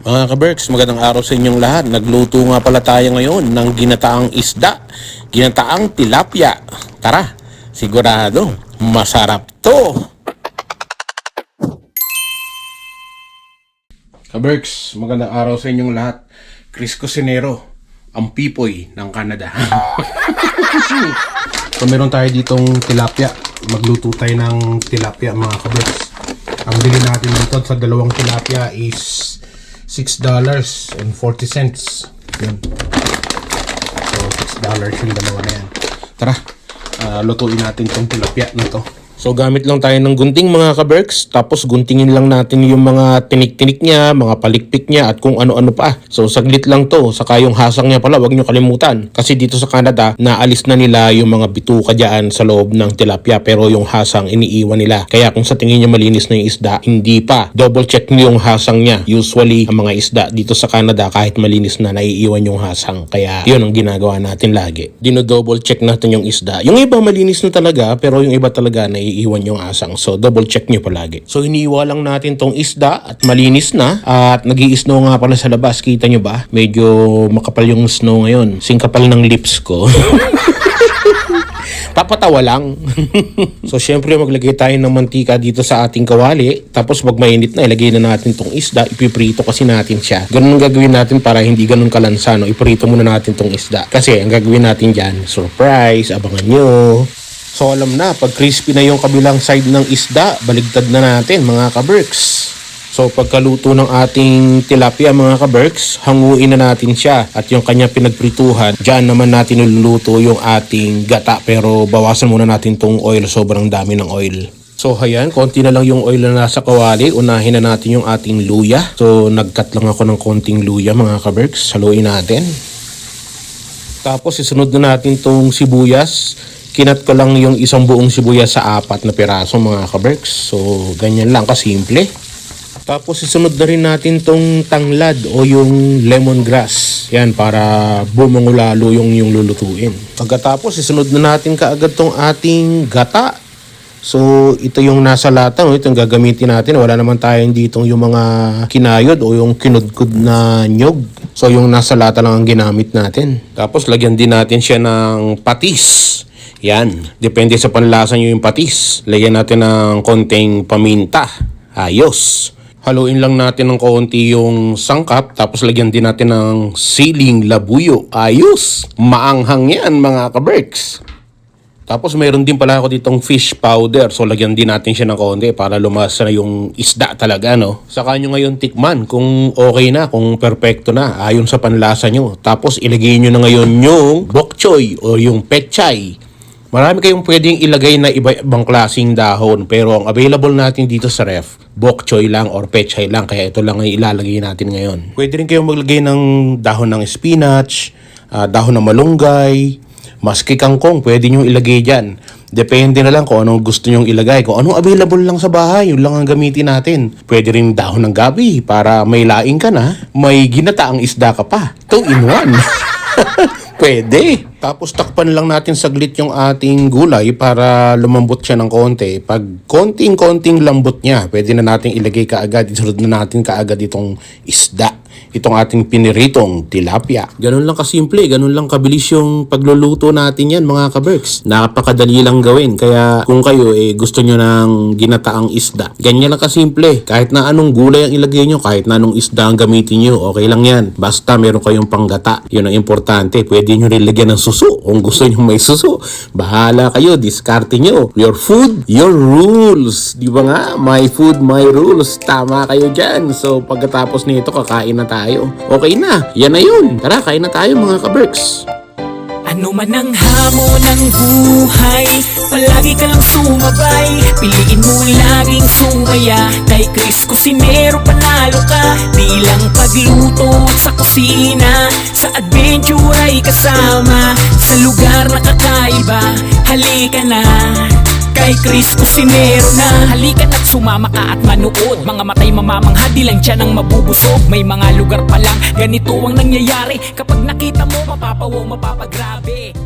Mga kaberks, magandang araw sa inyong lahat. Nagluto nga pala tayo ngayon ng ginataang isda, ginataang tilapia. Tara, sigurado, masarap to. Kaberks, magandang araw sa inyong lahat. Chris Cusinero, ang pipoy ng Canada. so meron tayo ditong tilapia. Magluto tayo ng tilapia mga kaberks. Ang bili natin dito sa dalawang tilapia is $6.40. Yan. So, $6 yung dalawa na yan. Tara, ah, lutuin natin tong tilapia na to. So, gamit lang tayo ng gunting mga kaberks. Tapos, guntingin lang natin yung mga tinik-tinik niya, mga palikpik niya, at kung ano-ano pa. So, saglit lang to. Saka yung hasang niya pala, wag nyo kalimutan. Kasi dito sa Canada, naalis na nila yung mga bituka dyan sa loob ng tilapia. Pero yung hasang, iniiwan nila. Kaya kung sa tingin niya malinis na yung isda, hindi pa. Double check nyo yung hasang niya. Usually, ang mga isda dito sa Canada, kahit malinis na, naiiwan yung hasang. Kaya, yun ang ginagawa natin lagi. Dino-double check natin yung isda. Yung iba malinis na talaga, pero yung iba talaga naiiwan yung asang. So, double check nyo palagi. So, iniiwa lang natin tong isda at malinis na. At nag snow nga pala sa labas. Kita nyo ba? Medyo makapal yung snow ngayon. Singkapal ng lips ko. Papatawa lang. so, syempre, maglagay tayo ng mantika dito sa ating kawali. Tapos, pag mainit na, ilagay na natin tong isda. Ipiprito kasi natin siya. Ganun gagawin natin para hindi ganun kalansa. No? Iprito muna natin tong isda. Kasi, ang gagawin natin dyan, surprise, abangan nyo. So, alam na, pag crispy na yung kabilang side ng isda, baligtad na natin, mga kaberks. So pagkaluto ng ating tilapia mga kaberks, hanguin na natin siya at yung kanya pinagprituhan, dyan naman natin niluluto yung ating gata pero bawasan muna natin tong oil, sobrang dami ng oil. So ayan, konti na lang yung oil na nasa kawali, unahin na natin yung ating luya. So nagkat lang ako ng konting luya mga kaberks, haluin natin. Tapos isunod na natin tong sibuyas. Kinat ko lang yung isang buong sibuyas sa apat na piraso mga kaberks. So ganyan lang kasimple. Tapos isunod na rin natin tong tanglad o yung lemongrass. Yan para bumungo lalo yung yung lulutuin. Pagkatapos isunod na natin kaagad tong ating gata. So ito yung nasa lata, no? ito yung gagamitin natin. Wala naman tayong ditong yung mga kinayod o yung kinudkud na nyog. So yung nasa lata lang ang ginamit natin. Tapos lagyan din natin siya ng patis. Yan. Depende sa panlasa nyo yung patis. Lagyan natin ng konting paminta. Ayos. Haluin lang natin ng konti yung sangkap tapos lagyan din natin ng siling labuyo. Ayos! Maanghang yan mga kaberks. Tapos mayroon din pala ako ditong fish powder. So lagyan din natin siya ng konti para lumasa na yung isda talaga no. Saka nyo ngayon tikman kung okay na, kung perfecto na, ayon sa panlasa nyo. Tapos ilagay nyo na ngayon yung bok choy o yung pechay. Marami kayong pwedeng ilagay na iba-ibang klaseng dahon pero ang available natin dito sa ref, bok choy lang or pechay lang kaya ito lang ang ilalagay natin ngayon. Pwede rin kayong maglagay ng dahon ng spinach, ah, dahon ng malunggay, maski kangkong, pwede nyo ilagay dyan. Depende na lang kung anong gusto nyong ilagay. Kung anong available lang sa bahay, yun lang ang gamitin natin. Pwede rin dahon ng gabi para may laing ka na, may ginataang isda ka pa. Two in one. Pwede. Tapos takpan lang natin saglit yung ating gulay para lumambot siya ng konti. Pag konting-konting lambot niya, pwede na natin ilagay kaagad. Isunod na natin kaagad itong isda. Itong ating piniritong tilapia. Ganun lang kasimple, ganun lang kabilis yung pagluluto natin yan mga kaberks. Napakadali lang gawin. Kaya kung kayo eh, gusto nyo ng ginataang isda, ganyan lang kasimple. Kahit na anong gulay ang ilagay nyo, kahit na anong isda ang gamitin nyo, okay lang yan. Basta meron kayong panggata. Yun ang importante. Pwede nyo rin lagyan ng suso. Kung gusto nyo may suso, bahala kayo. Diskarte nyo. Your food, your rules. Di ba nga? My food, my rules. Tama kayo dyan. So pagkatapos nito, kakain na tayo. Okay na. Yan na yun. Tara, kain na tayo mga kaberks. Ano man ang hamon ng buhay Palagi ka lang sumabay Piliin mo laging sumaya Kay Chris Cusinero panalo ka Di lang pagluto sa kusina Sa adventure ay kasama Sa lugar na kakaiba Halika na Kay Chris Cusinero na. Halika na't sumama ka at manood. Mga matay mamamangha di lang siya nang mabubusog. May mga lugar pa lang ganito ang nangyayari. Kapag nakita mo mapapawaw mapapagrabe